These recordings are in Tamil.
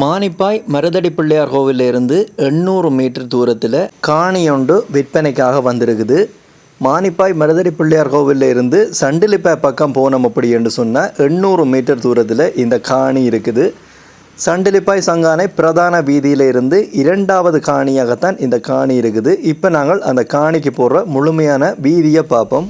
மானிப்பாய் மருதடி பிள்ளையார் கோவிலிருந்து எண்ணூறு மீட்டர் தூரத்தில் காணியொண்டு விற்பனைக்காக வந்திருக்குது. மானிப்பாய் மருதடி பிள்ளையார் கோவிலில் இருந்து சண்டிலிப்பாய் பக்கம் போனோம் அப்படி என்று சொன்னால் எண்ணூறு மீட்டர் தூரத்தில் இந்த காணி இருக்குது. சண்டிலிப்பாய் சங்கானை பிரதான வீதியில் இருந்து இரண்டாவது காணியாகத்தான் இந்த காணி இருக்குது. இப்போ நாங்கள் அந்த காணிக்கு போடுற முழுமையான வீதியை பார்ப்போம்.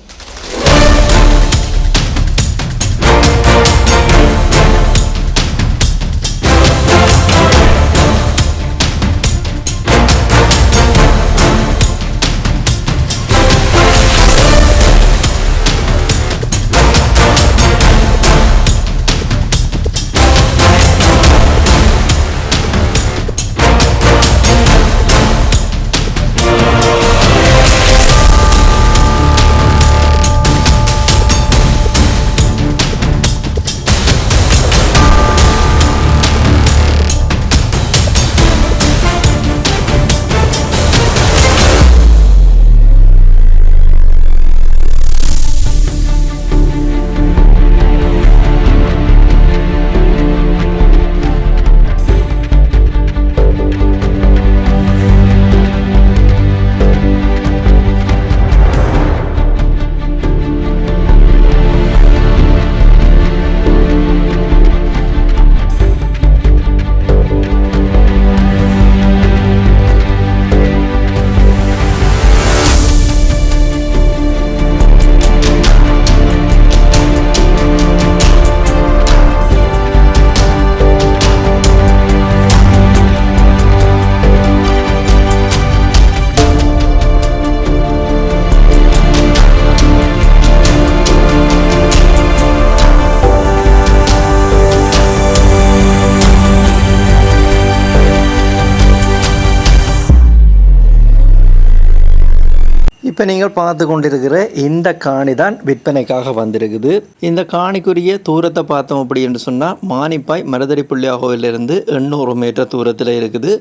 இப்போ நீங்கள் பார்த்து கொண்டிருக்கிற இந்த காணி தான் விற்பனைக்காக வந்திருக்குது. இந்த காணிக்குரிய தூரத்தை பார்த்தோம் அப்படி என்று சொன்னால் மானிப்பாய் மருதடி புள்ளியாகோவிலிருந்து எண்ணூறு மீட்டர் தூரத்தில் இருக்குது.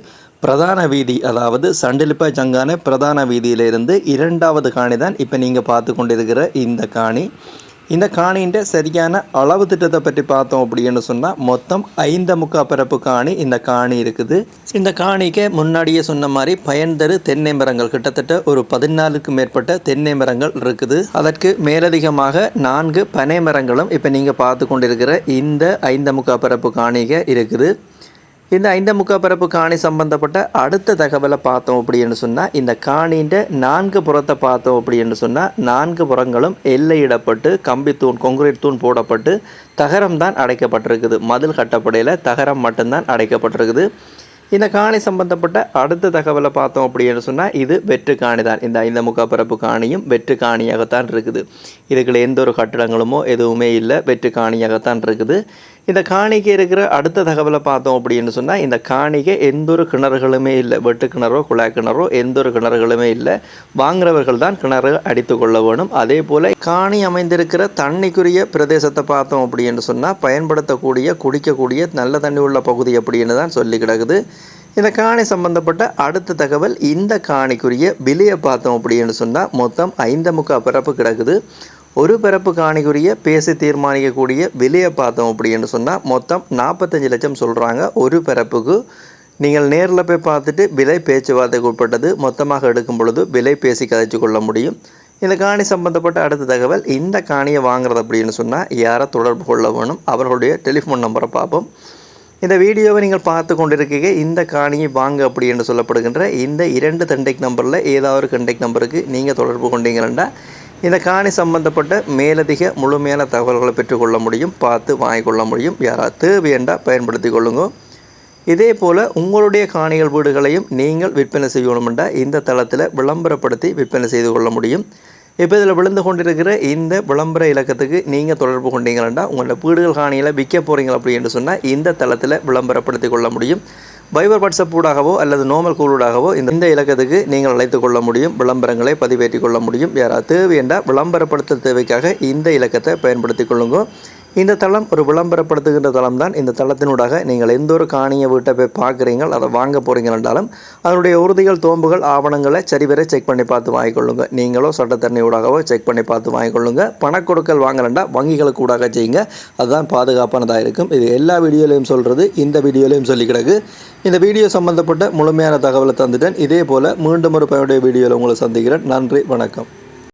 பிரதான வீதி அதாவது சண்டிலிப்பாய் சங்கான பிரதான வீதியிலிருந்து இரண்டாவது காணி தான் இப்போ நீங்கள் பார்த்து கொண்டிருக்கிற இந்த காணி. இந்த காணின்ற சரியான அளவு திட்டத்தை பற்றி பார்த்தோம் அப்படின்னு சொன்னால் மொத்தம் ஐந்து முக்கா பரப்பு காணி இந்த காணி இருக்குது. இந்த காணிக்கு முன்னாடியே சொன்ன மாதிரி பயன்தரு தென்னை மரங்கள் கிட்டத்தட்ட ஒரு பதினாலுக்கு மேற்பட்ட தென்னை மரங்கள் இருக்குது. அதற்கு மேலதிகமாக நான்கு பனை மரங்களும் இப்போ நீங்கள் பார்த்து கொண்டிருக்கிற இந்த ஐந்து முக்கா பரப்பு காணிக இருக்குது. இந்த ஐந்த முக்கா பரப்பு காணி சம்பந்தப்பட்ட அடுத்த தகவலை பார்த்தோம் அப்படின்னு சொன்னால் இந்த காணின்ற நான்கு புறத்தை பார்த்தோம் அப்படின்னு சொன்னால் நான்கு புறங்களும் எல்லையிடப்பட்டு கம்பித்தூண் தூண் கொங்குரீட் தூண் போடப்பட்டு தகரம் தான் அடைக்கப்பட்டிருக்குது. மதில் கட்டப்படையில் தகரம் மட்டும்தான் அடைக்கப்பட்டிருக்குது. இந்த காணி சம்பந்தப்பட்ட அடுத்த தகவலை பார்த்தோம் அப்படின்னு சொன்னால் இது வெற்று காணி தான். இந்த ஐந்த முகப்பரப்பு பரப்பு காணியும் வெற்று காணியாகத்தான் இருக்குது. இதுக்குள்ள எந்த ஒரு கட்டடங்களுமோ எதுவுமே இல்லை வெற்று காணியாகத்தான் இருக்குது. இந்த காணிக்கை இருக்கிற அடுத்த தகவலை பார்த்தோம் அப்படின்னு சொன்னால் இந்த காணிக்கை எந்த ஒரு கிணறுகளுமே இல்லை. வெட்டு கிணறோ குழாய் கிணறோ எந்த ஒரு கிணறுகளுமே இல்லை. வாங்குறவர்கள் தான் கிணறு அடித்து கொள்ள வேணும். அதே போல் காணி அமைந்திருக்கிற தண்ணிக்குரிய பிரதேசத்தை பார்த்தோம் அப்படின்னு சொன்னால் பயன்படுத்தக்கூடிய குடிக்கக்கூடிய நல்ல தண்ணி உள்ள பகுதி அப்படின்னு தான் சொல்லி கிடக்குது. இந்த காணி சம்பந்தப்பட்ட அடுத்த தகவல் இந்த காணிக்குரிய விலையை பார்த்தோம் அப்படின்னு சொன்னால் மொத்தம் ஐந்து முக்கா பிறப்பு கிடக்குது. ஒரு பிறப்பு காணிக்குரிய பேசி தீர்மானிக்கக்கூடிய விலையை பார்த்தோம் அப்படின்னு சொன்னால் மொத்தம் நாற்பத்தஞ்சு லட்சம் சொல்கிறாங்க ஒரு பிறப்புக்கு நீங்கள் நேரில் போய் பார்த்துட்டு விலை பேச்சுவார்த்தைக்கு உட்பட்டது மொத்தமாக எடுக்கும் பொழுது விலை பேசி கதைச்சு கொள்ள முடியும். இந்த காணி சம்பந்தப்பட்ட அடுத்த தகவல் இந்த காணியை வாங்குறது அப்படின்னு சொன்னால் யாரை தொடர்பு கொள்ள வேணும்? அவர்களுடைய டெலிஃபோன் நம்பரை பார்ப்போம். இந்த வீடியோவை நீங்கள் பார்த்து கொண்டிருக்கீங்க இந்த காணியை வாங்க அப்படி என்று சொல்லப்படுகின்ற இந்த இரண்டு கண்டெக்ட் நம்பரில் ஏதாவது ஒரு கண்டெக்ட் நம்பருக்கு நீங்கள் தொடர்பு கொண்டீங்கன்னா இந்த காணி சம்பந்தப்பட்ட மேலதிக முழுமையான தகவல்களை பெற்றுக்கொள்ள முடியும் பார்த்து வாங்கிக்கொள்ள முடியும். யாராவது தேவையண்டா பயன்படுத்தி கொள்ளுங்க. இதே போல் உங்களுடைய காணிகள் வீடுகளையும் நீங்கள் விற்பனை செய்யணுமெண்டா இந்த தளத்தில் விளம்பரப்படுத்தி விற்பனை செய்து கொள்ள முடியும். இப்போ இதில் விழுந்து கொண்டிருக்கிற இந்த விளம்பர இலக்கத்துக்கு நீங்கள் தொடர்பு கொண்டீங்கன்னா உங்களோட வீடுகள் காணியில் விற்க போகிறீங்க அப்படின்னு சொன்னால் இந்த தளத்தில் விளம்பரப்படுத்தி கொள்ள முடியும். வைபர் வாட்ஸ்அப் ஊடாகவோ அல்லது நோமல் கூடாகவோ இந்த இந்த இலக்கத்துக்கு நீங்கள் அழைத்து கொள்ள முடியும். விளம்பரங்களை பதிவேற்றிக் கொள்ள முடியும். யாராவது என்றால் விளம்பரப்படுத்த தேவைக்காக இந்த இலக்கத்தை பயன்படுத்தி கொள்ளுங்க. இந்த தளம் ஒரு விளம்பரப்படுத்துகின்ற தளம் தான் இந்த தளத்தினூடாக நீங்கள் எந்த ஒரு காணியை வீட்டை போய் பார்க்குறீங்க அதை வாங்க போகிறீங்க என்றாலும் அதனுடைய உறுதிகள் தோம்புகள் ஆவணங்களை சரிவர செக் பண்ணி பார்த்து வாங்கிக்கொள்ளுங்க. நீங்களோ சட்டத்தண்ணி ஊடாகவோ செக் பண்ணி பார்த்து வாங்கிக்கொள்ளுங்க. பணக்கொடுக்கல் வாங்கலண்டா வங்கிகளுக்கு ஊடாக செய்யுங்க. அதுதான் பாதுகாப்பானதாக இருக்கும். இது எல்லா வீடியோலையும் சொல்கிறது இந்த வீடியோலையும் சொல்லி கிடக்கு. இந்த வீடியோ சம்பந்தப்பட்ட முழுமையான தகவலை தந்துட்டேன். இதே போல் மீண்டும் ஒரு பயனுடைய வீடியோவில் உங்களை சந்திக்கிறேன். நன்றி வணக்கம்.